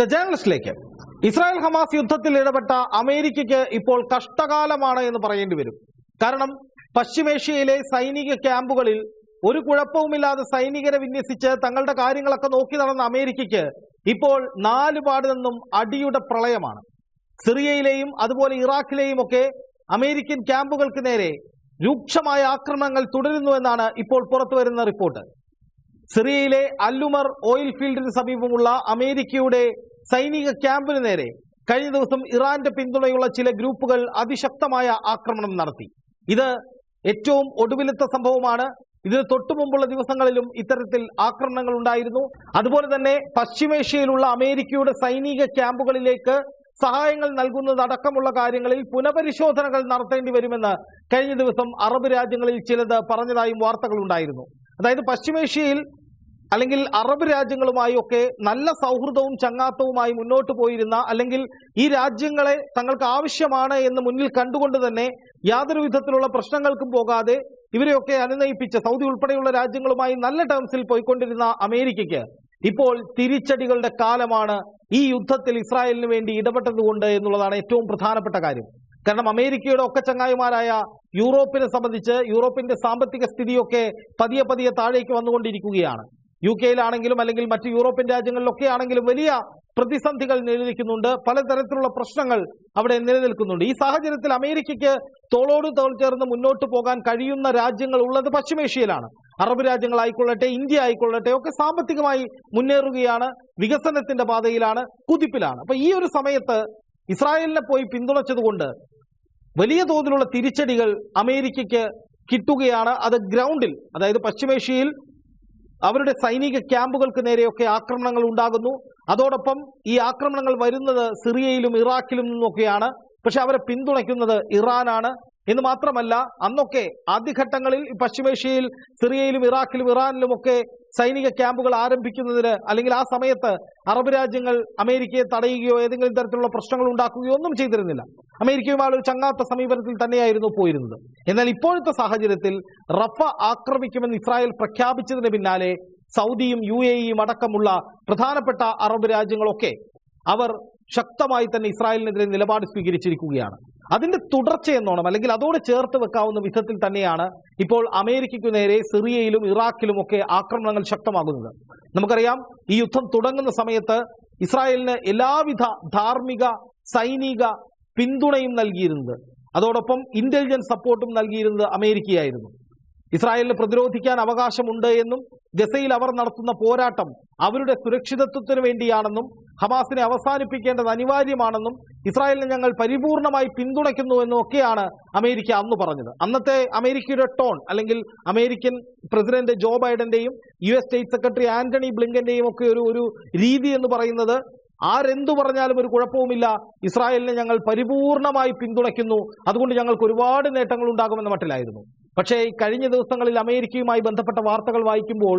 The ജേണലിസ്റ്റിലേക്ക് Israel Hamas യുദ്ധത്തിൽ ഇടപെട്ട അമേരിക്കയ്ക്ക് ഇപ്പോൾ കഷ്ടകാലമാണ് എന്ന് പറയേണ്ടി വരും. കാരണം പശ്ചിമേഷ്യയിലെ സൈനിക ക്യാമ്പുകളിൽ ഒരു കുഴപ്പവുമില്ലാതെ സൈനികരെ വിന്യസിച്ച് തങ്ങളുടെ കാര്യങ്ങളൊക്കെ നോക്കി നടന്ന അമേരിക്കയ്ക്ക് ഇപ്പോൾ നാലുപാട് നിന്നും അടിയുടെ പ്രളയമാണ്. സിറിയയിലെയും അതുപോലെ ഇറാഖിലെയും ഒക്കെ അമേരിക്കൻ ക്യാമ്പുകൾക്ക് നേരെ രൂക്ഷമായ ആക്രമണങ്ങൾ തുടരുന്നുവെന്നാണ് ഇപ്പോൾ പുറത്തുവരുന്ന റിപ്പോർട്ട്. സിറിയയിലെ അല്ലുമർ ഓയിൽ ഫീൽഡിന് സമീപമുള്ള അമേരിക്കയുടെ സൈനിക ക്യാമ്പിന് നേരെ കഴിഞ്ഞ ദിവസം ഇറാന്റെ പിന്തുണയുള്ള ചില ഗ്രൂപ്പുകൾ അതിശക്തമായ ആക്രമണം നടത്തി. ഇത് ഏറ്റവും ഒടുവിലത്തെ സംഭവമാണ്. ഇതിന് തൊട്ടു മുമ്പുള്ള ദിവസങ്ങളിലും ഇത്തരത്തിൽ ആക്രമണങ്ങൾ ഉണ്ടായിരുന്നു. അതുപോലെ തന്നെ പശ്ചിമേഷ്യയിലുള്ള അമേരിക്കയുടെ സൈനിക ക്യാമ്പുകളിലേക്ക് സഹായങ്ങൾ നൽകുന്നതടക്കമുള്ള കാര്യങ്ങളിൽ പുനഃപരിശോധനകൾ നടത്തേണ്ടി വരുമെന്ന് കഴിഞ്ഞ ദിവസം അറബ് രാജ്യങ്ങളിൽ ചിലത് പറഞ്ഞതായും വാർത്തകളുണ്ടായിരുന്നു അതായത് പശ്ചിമേഷ്യയിൽ അല്ലെങ്കിൽ അറബ് രാജ്യങ്ങളുമായി ഒക്കെ നല്ല സൗഹൃദവും ചങ്ങാത്തവുമായി മുന്നോട്ട് പോയിരുന്ന അല്ലെങ്കിൽ ഈ രാജ്യങ്ങളെ തങ്ങൾക്ക് ആവശ്യമാണ് എന്ന് മുന്നിൽ കണ്ടുകൊണ്ട് തന്നെ യാതൊരു വിധത്തിലുള്ള പ്രശ്നങ്ങൾക്കും പോകാതെ ഇവരെയൊക്കെ അനുനയിപ്പിച്ച് സൗദി ഉൾപ്പെടെയുള്ള രാജ്യങ്ങളുമായി നല്ല ടേംസിൽ പോയിക്കൊണ്ടിരുന്ന അമേരിക്കയ്ക്ക് ഇപ്പോൾ തിരിച്ചടികളുടെ കാലമാണ് ഈ യുദ്ധത്തിൽ ഇസ്രായേലിന് വേണ്ടി ഇടപെട്ടതുകൊണ്ട് എന്നുള്ളതാണ് ഏറ്റവും പ്രധാനപ്പെട്ട കാര്യം. കാരണം അമേരിക്കയുടെ ഒക്കെ ചങ്ങായിമാരായ യൂറോപ്പിനെ സംബന്ധിച്ച് യൂറോപ്പിന്റെ സാമ്പത്തിക സ്ഥിതിയൊക്കെ പതിയെ പതിയെ താഴേക്ക് വന്നുകൊണ്ടിരിക്കുകയാണ്. യു കെയിലാണെങ്കിലും അല്ലെങ്കിൽ മറ്റ് യൂറോപ്യൻ രാജ്യങ്ങളിലൊക്കെ ആണെങ്കിലും വലിയ പ്രതിസന്ധികൾ നിലനിൽക്കുന്നുണ്ട്. പലതരത്തിലുള്ള പ്രശ്നങ്ങൾ അവിടെ നിലനിൽക്കുന്നുണ്ട്. ഈ സാഹചര്യത്തിൽ അമേരിക്കയ്ക്ക് തോളോട് തോൾ ചേർന്ന് മുന്നോട്ട് പോകാൻ കഴിയുന്ന രാജ്യങ്ങൾ ഉള്ളത് പശ്ചിമേഷ്യയിലാണ്. അറബ് രാജ്യങ്ങളായിക്കൊള്ളട്ടെ ഇന്ത്യ ആയിക്കൊള്ളട്ടെ ഒക്കെ സാമ്പത്തികമായി മുന്നേറുകയാണ്. വികസനത്തിന്റെ പാതയിലാണ് കുതിപ്പിലാണ്. അപ്പൊ ഈ ഒരു സമയത്ത് ഇസ്രായേലിനെ പോയി പിന്തുണച്ചതുകൊണ്ട് വലിയ തോതിലുള്ള തിരിച്ചടികൾ അമേരിക്കയ്ക്ക് കിട്ടുകയാണ്. അത് ഗ്രൗണ്ടിൽ അതായത് പശ്ചിമേഷ്യയിൽ അവരുടെ സൈനിക ക്യാമ്പുകൾക്ക് നേരെയൊക്കെ ആക്രമണങ്ങൾ ഉണ്ടാകുന്നു. അതോടൊപ്പം ഈ ആക്രമണങ്ങൾ വരുന്നത് സിറിയയിലും ഇറാഖിലും നിന്നൊക്കെയാണ്. പക്ഷെ അവരെ പിന്തുണയ്ക്കുന്നത് ഇറാനാണ്. എന്ന് മാത്രമല്ല അന്നൊക്കെ ആദ്യഘട്ടങ്ങളിൽ പശ്ചിമേഷ്യയിൽ സിറിയയിലും ഇറാഖിലും ഇറാനിലും ഒക്കെ സൈനിക ക്യാമ്പുകൾ ആരംഭിക്കുന്നതിന് അല്ലെങ്കിൽ ആ സമയത്ത് അറബ് രാജ്യങ്ങൾ അമേരിക്കയെ തടയുകയോ ഏതെങ്കിലും തരത്തിലുള്ള പ്രശ്നങ്ങൾ ഉണ്ടാക്കുകയോ ഒന്നും ചെയ്തിരുന്നില്ല. അമേരിക്കയുമായി ഒരു ചങ്ങാത്ത സമീപനത്തിൽ തന്നെയായിരുന്നു പോയിരുന്നത്. എന്നാൽ ഇപ്പോഴത്തെ സാഹചര്യത്തിൽ റഫ ആക്രമിക്കുമെന്ന് ഇസ്രായേൽ പ്രഖ്യാപിച്ചതിന് പിന്നാലെ സൗദിയും യു അടക്കമുള്ള പ്രധാനപ്പെട്ട അറബ് രാജ്യങ്ങളൊക്കെ അവർ ശക്തമായി തന്നെ ഇസ്രായേലിനെതിരെ നിലപാട് സ്വീകരിച്ചിരിക്കുകയാണ്. അതിന്റെ തുടർച്ച എന്നോണം അല്ലെങ്കിൽ അതോട് ചേർത്ത് വെക്കാവുന്ന വിധത്തിൽ തന്നെയാണ് ഇപ്പോൾ അമേരിക്കയ്ക്കു നേരെ സിറിയയിലും ഇറാഖിലും ഒക്കെ ആക്രമണങ്ങൾ ശക്തമാകുന്നത്. നമുക്കറിയാം ഈ യുദ്ധം തുടങ്ങുന്ന സമയത്ത് ഇസ്രായേലിന് എല്ലാവിധ ധാർമ്മിക സൈനിക പിന്തുണയും നൽകിയിരുന്നത്. അതോടൊപ്പം ഇന്റലിജൻസ് സപ്പോർട്ടും നൽകിയിരുന്നത് അമേരിക്കയായിരുന്നു. ഇസ്രായേലിന് പ്രതിരോധിക്കാൻ അവകാശമുണ്ട് എന്നും ഗസയിൽ അവർ നടത്തുന്ന പോരാട്ടം അവരുടെ സുരക്ഷിതത്വത്തിന് വേണ്ടിയാണെന്നും ഹമാസിനെ അവസാനിപ്പിക്കേണ്ടത് അനിവാര്യമാണെന്നും ഇസ്രായേലിനെ ഞങ്ങൾ പരിപൂർണമായി പിന്തുണയ്ക്കുന്നു എന്നും ഒക്കെയാണ് അമേരിക്ക അന്ന് പറഞ്ഞത്. അന്നത്തെ അമേരിക്കയുടെ ടോൺ അല്ലെങ്കിൽ American president Joe ബൈഡന്റെയും U S state secretary Antony ബ്ലിങ്കന്റെയും ഒക്കെ ഒരു ഒരു രീതി എന്ന് പറയുന്നത് ആരെന്തു പറഞ്ഞാലും ഒരു കുഴപ്പവുമില്ല. ഇസ്രായേലിനെ ഞങ്ങൾ പരിപൂർണമായി പിന്തുണയ്ക്കുന്നു. അതുകൊണ്ട് ഞങ്ങൾക്ക് ഒരുപാട് നേട്ടങ്ങൾ ഉണ്ടാകുമെന്ന മട്ടിലായിരുന്നു. പക്ഷേ കഴിഞ്ഞ ദിവസങ്ങളിൽ അമേരിക്കയുമായി ബന്ധപ്പെട്ട വാർത്തകൾ വായിക്കുമ്പോൾ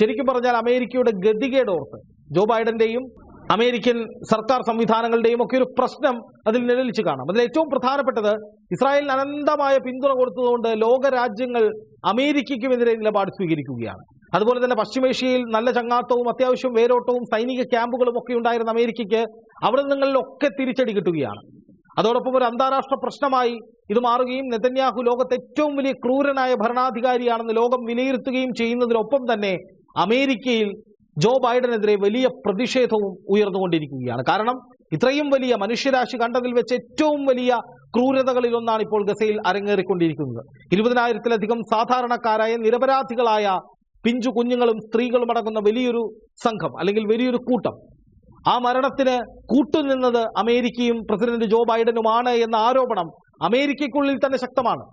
ശരിക്കും പറഞ്ഞാൽ അമേരിക്കയുടെ ഗതികേടോർത്ത് ജോ ബൈഡന്റെയും അമേരിക്കൻ സർക്കാർ സംവിധാനങ്ങളുടെയും ഒക്കെ ഒരു പ്രശ്നം അതിൽ നിഴലിച്ച് കാണാം. അതിൽ ഏറ്റവും പ്രധാനപ്പെട്ടത് ഇസ്രായേലിന് അനന്തമായ പിന്തുണ കൊടുത്തതുകൊണ്ട് ലോക രാജ്യങ്ങൾ അമേരിക്കയ്ക്കുമെതിരെ നിലപാട് സ്വീകരിക്കുകയാണ്. അതുപോലെ തന്നെ പശ്ചിമേഷ്യയിൽ നല്ല ചങ്ങാത്തവും അത്യാവശ്യം വേരോട്ടവും സൈനിക ക്യാമ്പുകളും ഒക്കെ ഉണ്ടായിരുന്ന അമേരിക്കയ്ക്ക് അവിടെ നിങ്ങളിലൊക്കെ തിരിച്ചടി കിട്ടുകയാണ്. അതോടൊപ്പം ഒരു അന്താരാഷ്ട്ര പ്രശ്നമായി ഇത് മാറുകയും നെതന്യാഹു ലോകത്തെ ഏറ്റവും വലിയ ക്രൂരനായ ഭരണാധികാരിയാണെന്ന് ലോകം വിലയിരുത്തുകയും ചെയ്യുന്നതിനൊപ്പം തന്നെ അമേരിക്കയിൽ ജോ ബൈഡനെതിരെ വലിയ പ്രതിഷേധവും ഉയർന്നുകൊണ്ടിരിക്കുകയാണ്. കാരണം ഇത്രയും വലിയ മനുഷ്യരാശി കണ്ടതിൽ വെച്ച് ഏറ്റവും വലിയ ക്രൂരതകളിൽ ഒന്നാണ് ഇപ്പോൾ ഗസയിൽ അരങ്ങേറിക്കൊണ്ടിരിക്കുന്നത്. ഇരുപതിനായിരത്തിലധികം സാധാരണക്കാരായ നിരപരാധികളായ പിഞ്ചു കുഞ്ഞുങ്ങളും സ്ത്രീകളും അടങ്ങുന്ന വലിയൊരു സംഘം അല്ലെങ്കിൽ വലിയൊരു കൂട്ടം. ആ മരണത്തിന് കൂട്ടുനിന്നത് അമേരിക്കയും പ്രസിഡന്റ് ജോ ബൈഡനുമാണ് എന്ന ആരോപണം അമേരിക്കയ്ക്കുള്ളിൽ തന്നെ ശക്തമാണ്.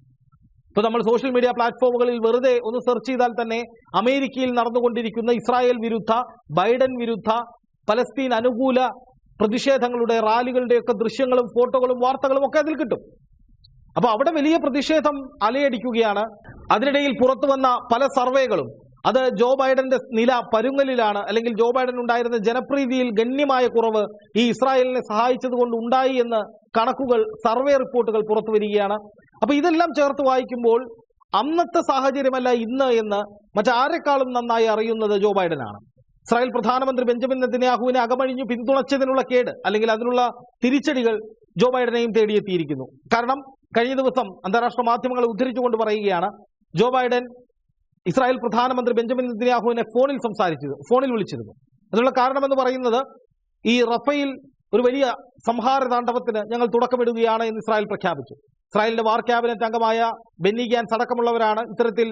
ഇപ്പൊ നമ്മൾ സോഷ്യൽ മീഡിയ പ്ലാറ്റ്ഫോമുകളിൽ വെറുതെ ഒന്ന് സെർച്ച് ചെയ്താൽ തന്നെ അമേരിക്കയിൽ നടന്നുകൊണ്ടിരിക്കുന്ന ഇസ്രായേൽ വിരുദ്ധ ബൈഡൻ വിരുദ്ധ പലസ്തീൻ അനുകൂല പ്രതിഷേധങ്ങളുടെ റാലികളുടെയൊക്കെ ദൃശ്യങ്ങളും ഫോട്ടോകളും വാർത്തകളും ഒക്കെ അതിൽ കിട്ടും. അപ്പൊ അവിടെ വലിയ പ്രതിഷേധം അലയടിക്കുകയാണ്. അതിനിടയിൽ പുറത്തു വന്ന പല സർവേകളും. അത് ജോ ബൈഡന്റെ നില പരുങ്ങലിലാണ് അല്ലെങ്കിൽ ജോ ബൈഡൻ ഉണ്ടായിരുന്ന ജനപ്രീതിയിൽ ഗണ്യമായ കുറവ് ഈ ഇസ്രായേലിനെ സഹായിച്ചതുകൊണ്ട് ഉണ്ടായി എന്ന് കണക്കുകൾ സർവേ റിപ്പോർട്ടുകൾ പുറത്തു വരികയാണ്. അപ്പൊ ഇതെല്ലാം ചേർത്ത് വായിക്കുമ്പോൾ അന്നത്തെ സാഹചര്യമല്ല ഇന്ന് എന്ന് മറ്റാരെക്കാളും നന്നായി അറിയുന്നത് ജോ ബൈഡനാണ്. ഇസ്രായേൽ പ്രധാനമന്ത്രി ബെഞ്ചമിൻ നെതന്യാഹുവിനെ അകമഴിഞ്ഞു പിന്തുണച്ചതിനുള്ള കേട് അല്ലെങ്കിൽ അതിനുള്ള തിരിച്ചടികൾ ജോ ബൈഡനെയും തേടിയെത്തിയിരിക്കുന്നു. കാരണം കഴിഞ്ഞ ദിവസം അന്താരാഷ്ട്ര മാധ്യമങ്ങളെ ഉദ്ധരിച്ചുകൊണ്ട് പറയുകയാണ് ജോ ബൈഡൻ ഇസ്രായേൽ പ്രധാനമന്ത്രി ബെഞ്ചമിൻ നെതന്യാഹുവിനെ ഫോണിൽ സംസാരിച്ചത് ഫോണിൽ വിളിച്ചിരുന്നു. അതിനുള്ള കാരണമെന്ന് പറയുന്നത് ഈ റഫേൽ ഒരു വലിയ സംഹാര താണ്ഡവത്തിന് ഞങ്ങൾ തുടക്കമിടുകയാണ് എന്ന് ഇസ്രായേൽ പ്രഖ്യാപിച്ചു. ഇസ്രായേലിന്റെ വാർ ക്യാബിനറ്റ് അംഗമായ ബെന്നി ഗ്യാൻസ് അടക്കമുള്ളവരാണ് ഇത്തരത്തിൽ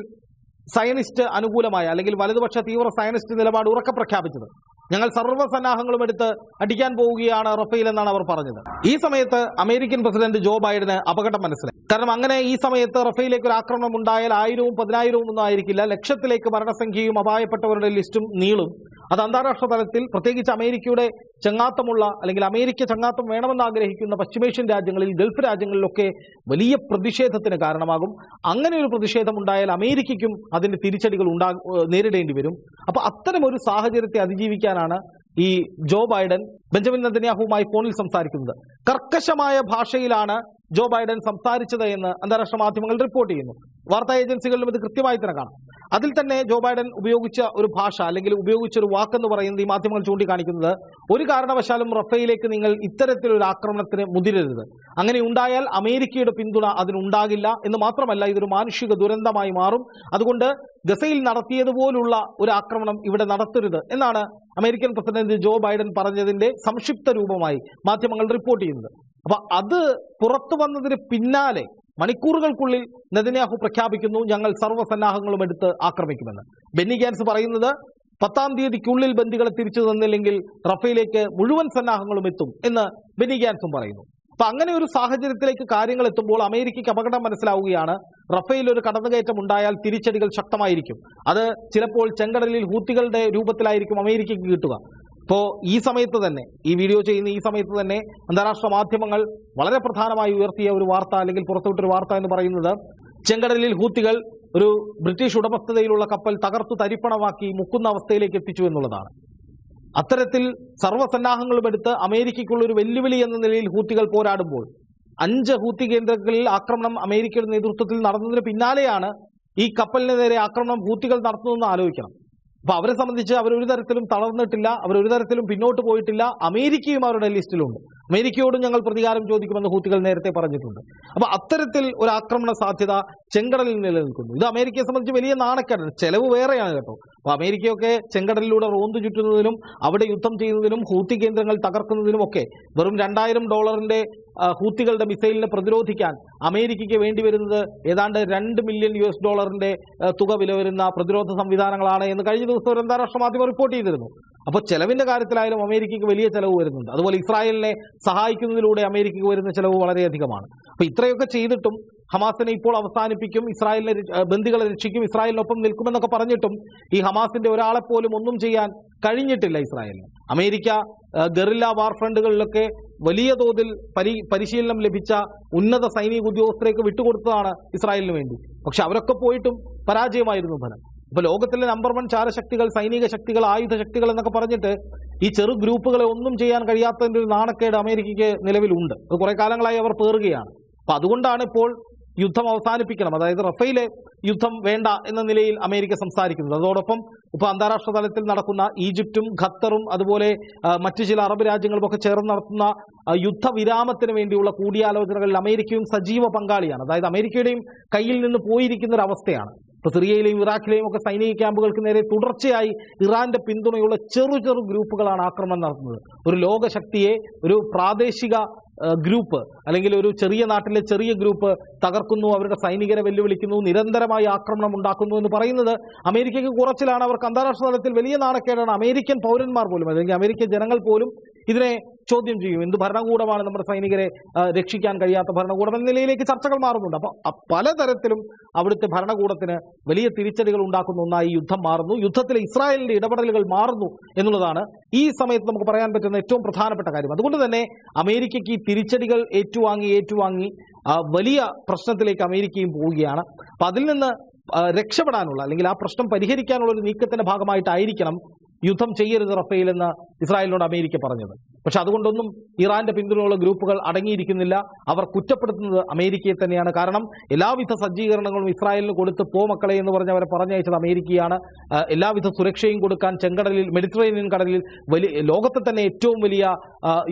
സയനിസ്റ്റ് അനുകൂലമായ അല്ലെങ്കിൽ വലതുപക്ഷ തീവ്ര സയനിസ്റ്റ് നിലപാട് ഉറക്കെ പ്രഖ്യാപിച്ചത്. ഞങ്ങൾ സർവസന്നാഹങ്ങളും എടുത്ത് അടിക്കാൻ പോവുകയാണ് റഫേൽ എന്നാണ് അവർ പറഞ്ഞത്. ഈ സമയത്ത് അമേരിക്കൻ പ്രസിഡന്റ് ജോ ബൈഡന് അപകടം മനസ്സിലായി. കാരണം അങ്ങനെ ഈ സമയത്ത് റഫേലിലേക്ക് ഒരു ആക്രമണം ഉണ്ടായാൽ ആയിരവും പതിനായിരവും ഒന്നും ആയിരിക്കില്ല. ലക്ഷത്തിലേക്ക് മരണസംഖ്യയും അപായപ്പെട്ടവരുടെ ലിസ്റ്റും നീളും. അത് അന്താരാഷ്ട്ര തലത്തിൽ പ്രത്യേകിച്ച് അമേരിക്കയുടെ ചങ്ങാത്തമുള്ള അല്ലെങ്കിൽ അമേരിക്ക ചങ്ങാത്തം വേണമെന്ന് ആഗ്രഹിക്കുന്ന പശ്ചിമേഷ്യൻ രാജ്യങ്ങളിൽ ഗൾഫ് രാജ്യങ്ങളിലൊക്കെ വലിയ പ്രതിഷേധത്തിന് കാരണമാകും. അങ്ങനെ ഒരു പ്രതിഷേധം ഉണ്ടായാൽ അമേരിക്കയ്ക്കും അതിന്റെ തിരിച്ചടികൾ ഉണ്ടാ നേരിടേണ്ടി വരും. അപ്പൊ അത്തരം ഒരു സാഹചര്യത്തെ അതിജീവിക്കാനാണ് ഈ ജോ ബൈഡൻ ബെഞ്ചമിൻ നെതന്യാഹുവുമായി ഫോണിൽ സംസാരിക്കുന്നത്. കർക്കശമായ ഭാഷയിലാണ് ജോ ബൈഡൻ സംസാരിച്ചത് എന്ന് അന്താരാഷ്ട്ര മാധ്യമങ്ങൾ റിപ്പോർട്ട് ചെയ്യുന്നു. വാർത്താ ഏജൻസികളിലും ഇത് കൃത്യമായി തന്നെ കാണാം. അതിൽ തന്നെ ജോ ബൈഡൻ ഉപയോഗിച്ച ഒരു ഭാഷ അല്ലെങ്കിൽ ഉപയോഗിച്ച ഒരു വാക്കെന്ന് പറയുന്നത് ഈ മാധ്യമങ്ങൾ ചൂണ്ടിക്കാണിക്കുന്നത് ഒരു കാരണവശാലും റഫേലിലേക്ക് നിങ്ങൾ ഇത്തരത്തിലൊരു ആക്രമണത്തിന് മുതിരരുത്. അങ്ങനെ ഉണ്ടായാൽ അമേരിക്കയുടെ പിന്തുണ അതിനുണ്ടാകില്ല എന്ന് മാത്രമല്ല ഇതൊരു മാനുഷിക ദുരന്തമായി മാറും. അതുകൊണ്ട് ഗസയിൽ നടത്തിയതുപോലുള്ള ഒരു ആക്രമണം ഇവിടെ നടത്തരുത് എന്നാണ് അമേരിക്കൻ പ്രസിഡന്റ് ജോ ബൈഡൻ പറഞ്ഞതിന്റെ സംക്ഷിപ്ത രൂപമായി മാധ്യമങ്ങൾ റിപ്പോർട്ട് ചെയ്യുന്നത്. അപ്പൊ അത് പുറത്തു വന്നതിന് പിന്നാലെ മണിക്കൂറുകൾക്കുള്ളിൽ നെതന്യാഹു പ്രഖ്യാപിക്കുന്നു ഞങ്ങൾ സർവസന്നാഹങ്ങളും എടുത്ത് ആക്രമിക്കുമെന്ന്. ബെന്നി ഗാൻസ് പറയുന്നത് പത്താം തീയതിക്കുള്ളിൽ ബന്ദികളെ തിരിച്ചു തന്നില്ലെങ്കിൽ റഫേലേക്ക് മുഴുവൻ സന്നാഹങ്ങളും എത്തും എന്ന് ബെന്നി ഗാൻസും പറയുന്നു. അപ്പൊ അങ്ങനെ ഒരു സാഹചര്യത്തിലേക്ക് കാര്യങ്ങൾ എത്തുമ്പോൾ അമേരിക്കയ്ക്ക് അപകടം മനസ്സിലാവുകയാണ്. റഫേൽ ഒരു കടന്നുകയറ്റം ഉണ്ടായാൽ തിരിച്ചടികൾ ശക്തമായിരിക്കും. അത് ചിലപ്പോൾ ചെങ്കടലിൽ ഹൂത്തികളുടെ രൂപത്തിലായിരിക്കും അമേരിക്കയ്ക്ക് കിട്ടുക. ഇപ്പോ ഈ സമയത്ത് തന്നെ ഈ വീഡിയോ ചെയ്യുന്ന ഈ സമയത്ത് തന്നെ അന്താരാഷ്ട്ര മാധ്യമങ്ങൾ വളരെ പ്രധാനമായി ഉയർത്തിയ ഒരു വാർത്ത അല്ലെങ്കിൽ പുറത്തുവിട്ടൊരു വാർത്ത എന്ന് പറയുന്നത് ചെങ്കടലിൽ ഹൂത്തികൾ ഒരു ബ്രിട്ടീഷ് ഉടമസ്ഥതയിലുള്ള കപ്പൽ തകർത്തു തരിപ്പണമാക്കി മുക്കുന്ന അവസ്ഥയിലേക്ക് എത്തിച്ചു എന്നുള്ളതാണ്. അത്തരത്തിൽ സർവസന്നാഹങ്ങളും എടുത്ത് അമേരിക്കയ്ക്കുള്ള ഒരു വെല്ലുവിളി എന്ന നിലയിൽ ഹൂത്തികൾ പോരാടുമ്പോൾ അഞ്ച് ഹൂത്തി കേന്ദ്രങ്ങളിൽ ആക്രമണം അമേരിക്കയുടെ നേതൃത്വത്തിൽ നടന്നതിന് പിന്നാലെയാണ് ഈ കപ്പലിന് നേരെ ആക്രമണം ഹൂത്തികൾ നടത്തുന്നതെന്ന് ആലോചിക്കണം. അപ്പൊ അവരെ സംബന്ധിച്ച് അവർ ഒരു തരത്തിലും തളർന്നിട്ടില്ല അവർ ഒരു തരത്തിലും പിന്നോട്ട് പോയിട്ടില്ല. അമേരിക്കയും അവരുടെ ലിസ്റ്റിലുണ്ട്. അമേരിക്കയോടും ഞങ്ങൾ പ്രതികാരം ചോദിക്കുമെന്ന് ഹൂത്തികൾ നേരത്തെ പറഞ്ഞിട്ടുണ്ട്. അപ്പൊ അത്തരത്തിൽ ഒരു ആക്രമണ സാധ്യത ചെങ്കടലിൽ നിലനിൽക്കുന്നു. ഇത് അമേരിക്കയെ സംബന്ധിച്ച് വലിയ നാണക്കേടാണ് ചെലവ് വേറെയാണ് കേട്ടോ. അപ്പൊ അമേരിക്കയൊക്കെ ചെങ്കടലിലൂടെ റോന്തു ചുറ്റുന്നതിനും അവിടെ യുദ്ധം ചെയ്യുന്നതിനും ഹൂത്തി കേന്ദ്രങ്ങൾ തകർക്കുന്നതിനും ഒക്കെ വെറും രണ്ടായിരം ഡോളറിന്റെ ഹൂത്തികളുടെ മിസൈലിനെ പ്രതിരോധിക്കാൻ അമേരിക്കയ്ക്ക് വേണ്ടി വരുന്നത് ഏതാണ്ട് രണ്ട് മില്യൺ യു എസ് ഡോളറിന്റെ തുക വില വരുന്ന പ്രതിരോധ സംവിധാനങ്ങളാണ് എന്ന് കഴിഞ്ഞ ദിവസം ഒരു അന്താരാഷ്ട്ര മാധ്യമം റിപ്പോർട്ട് ചെയ്തിരുന്നു. അപ്പോൾ ചെലവിന്റെ കാര്യത്തിലായാലും അമേരിക്കയ്ക്ക് വലിയ ചെലവ് വരുന്നുണ്ട്. അതുപോലെ ഇസ്രായേലിനെ സഹായിക്കുന്നതിലൂടെ അമേരിക്കയ്ക്ക് വരുന്ന ചെലവ് വളരെയധികമാണ് അപ്പൊ ഇത്രയൊക്കെ ചെയ്തിട്ടും ഹമാസിനെ ഇപ്പോൾ അവസാനിപ്പിക്കും ഇസ്രായേലിനെ ബന്ദികളെ രക്ഷിക്കും ഇസ്രായേലിനൊപ്പം നിൽക്കുമെന്നൊക്കെ പറഞ്ഞിട്ടും ഈ ഹമാസിന്റെ ഒരാളെപ്പോലും ഒന്നും ചെയ്യാൻ കഴിഞ്ഞിട്ടില്ല ഇസ്രായേലിന്. അമേരിക്ക ഗറില്ല വാർ ഫ്രണ്ടുകളിലൊക്കെ വലിയ തോതിൽ പരി പരിശീലനം ലഭിച്ച ഉന്നത സൈനിക ഉദ്യോഗസ്ഥരേക്ക് വിട്ടുകൊടുത്തതാണ് ഇസ്രായേലിന് വേണ്ടി. പക്ഷെ അവരൊക്കെ പോയിട്ടും പരാജയമായിരുന്നു ഫലം. ഇപ്പൊ ലോകത്തിലെ നമ്പർ വൺ ചാരശക്തികൾ സൈനിക ശക്തികൾ ആയുധ ശക്തികൾ എന്നൊക്കെ പറഞ്ഞിട്ട് ഈ ചെറു ഗ്രൂപ്പുകളെ ഒന്നും ചെയ്യാൻ കഴിയാത്തതിന്റെ ഒരു നാണക്കേട് അമേരിക്കയ്ക്ക് നിലവിലുണ്ട്. അത് കുറെ കാലങ്ങളായി അവർ പേറുകയാണ്. അപ്പൊ അതുകൊണ്ടാണ് ഇപ്പോൾ യുദ്ധം അവസാനിപ്പിക്കണം. അതായത് റഫേലെ യുദ്ധം വേണ്ട എന്ന നിലയിൽ അമേരിക്ക സംസാരിക്കുന്നത്. അതോടൊപ്പം ഇപ്പൊ അന്താരാഷ്ട്ര തലത്തിൽ നടക്കുന്ന ഈജിപ്തും ഖത്തറും അതുപോലെ മറ്റു ചില അറബ് രാജ്യങ്ങളും ഒക്കെ ചേർന്ന് നടത്തുന്ന യുദ്ധവിരാമത്തിന് വേണ്ടിയുള്ള കൂടിയാലോചനകളിൽ അമേരിക്കയും സജീവ പങ്കാളിയാണ്. അതായത് അമേരിക്കയുടെയും കയ്യിൽ നിന്ന് പോയിരിക്കുന്ന ഒരു അവസ്ഥയാണ് ഇപ്പൊ സിറിയയിലെയും ഇറാഖിലെയും ഒക്കെ സൈനിക ക്യാമ്പുകൾക്ക് നേരെ തുടർച്ചയായി ഇറാന്റെ പിന്തുണയുള്ള ചെറു ചെറു ഗ്രൂപ്പുകളാണ് ആക്രമണം നടത്തുന്നത്. ഒരു ലോകശക്തിയെ ഒരു പ്രാദേശിക ഗ്രൂപ്പ് അല്ലെങ്കിൽ ഒരു ചെറിയ നാട്ടിലെ ചെറിയ ഗ്രൂപ്പ് തകർക്കുന്നു അവരുടെ സൈനികരെ വെല്ലുവിളിക്കുന്നു നിരന്തരമായി ആക്രമണം ഉണ്ടാക്കുന്നു എന്ന് പറയുന്നത് അമേരിക്കയ്ക്ക് കുറച്ചിലാണ്. അവർക്ക് അന്താരാഷ്ട്ര തലത്തിൽ വലിയ നാണക്കേടാണ്. അമേരിക്കൻ പൗരന്മാർ പോലും അല്ലെങ്കിൽ അമേരിക്കൻ ജനങ്ങൾ പോലും ഇതിനെ ചോദ്യം ചെയ്യും. എന്ത് ഭരണകൂടമാണ് നമ്മുടെ സൈനികരെ രക്ഷിക്കാൻ കഴിയാത്ത ഭരണകൂടം എന്ന നിലയിലേക്ക് ചർച്ചകൾ മാറുന്നുണ്ട്. അപ്പൊ പലതരത്തിലും അവിടുത്തെ ഭരണകൂടത്തിന് വലിയ തിരിച്ചടികൾ ഉണ്ടാക്കുന്ന ഒന്നായി യുദ്ധം മാറുന്നു. യുദ്ധത്തിലെ ഇസ്രായേലിന്റെ ഇടപെടലുകൾ മാറുന്നു എന്നുള്ളതാണ് ഈ സമയത്ത് നമുക്ക് പറയാൻ പറ്റുന്ന ഏറ്റവും പ്രധാനപ്പെട്ട കാര്യം. അതുകൊണ്ട് തന്നെ അമേരിക്കയ്ക്ക് ഈ തിരിച്ചടികൾ ഏറ്റുവാങ്ങി ഏറ്റുവാങ്ങി വലിയ പ്രശ്നത്തിലേക്ക് അമേരിക്കയും പോവുകയാണ്. അപ്പൊ അതിൽ നിന്ന് രക്ഷപ്പെടാനുള്ള അല്ലെങ്കിൽ ആ പ്രശ്നം പരിഹരിക്കാനുള്ള ഒരു നീക്കത്തിന്റെ ഭാഗമായിട്ടായിരിക്കണം യുദ്ധം ചെയ്യരുത് റഫേൽ എന്ന് ഇസ്രായേലിനോട് അമേരിക്ക പറഞ്ഞത്. പക്ഷെ അതുകൊണ്ടൊന്നും ഇറാന്റെ പിന്തുണയുള്ള ഗ്രൂപ്പുകൾ അടങ്ങിയിരിക്കുന്നില്ല. അവർ കുറ്റപ്പെടുത്തുന്നത് അമേരിക്കയെ തന്നെയാണ്. കാരണം എല്ലാവിധ സജ്ജീകരണങ്ങളും ഇസ്രായേലിന് കൊടുത്ത് പോ മക്കളെ എന്ന് പറഞ്ഞ് അവരെ പറഞ്ഞയച്ചത് അമേരിക്കയാണ്. എല്ലാവിധ സുരക്ഷയും കൊടുക്കാൻ ചെങ്കടലിൽ മെഡിറ്ററേനിയൻ കടലിൽ വലിയ ലോകത്തെ തന്നെ ഏറ്റവും വലിയ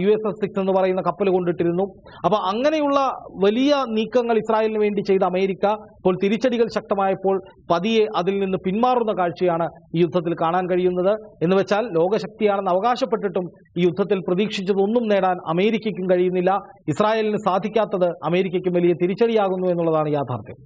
യു എസ് എസ് സിക്സ് എന്ന് പറയുന്ന കപ്പൽ കൊണ്ടിട്ടിരുന്നു. അപ്പൊ അങ്ങനെയുള്ള വലിയ നീക്കങ്ങൾ ഇസ്രായേലിന് വേണ്ടി ചെയ്ത അമേരിക്ക ഇപ്പോൾ തിരിച്ചടികൾ ശക്തമായപ്പോൾ പതിയെ അതിൽ നിന്ന് പിന്മാറുന്ന കാഴ്ചയാണ് ഈ യുദ്ധത്തിൽ കാണാൻ കഴിയുന്നത്. എന്ന് വെച്ചാൽ ലോകശക്തിയാണെന്ന് അവകാശപ്പെട്ടിട്ടും ഈ യുദ്ധത്തിൽ പ്രതീക്ഷിച്ചതൊന്നും നേടാൻ അമേരിക്കയ്ക്കും കഴിയുന്നില്ല. ഇസ്രായേലിന് സാധിക്കാത്തത് അമേരിക്കയ്ക്കും വലിയ തിരിച്ചടിയാകുന്നു എന്നുള്ളതാണ് യാഥാർത്ഥ്യം.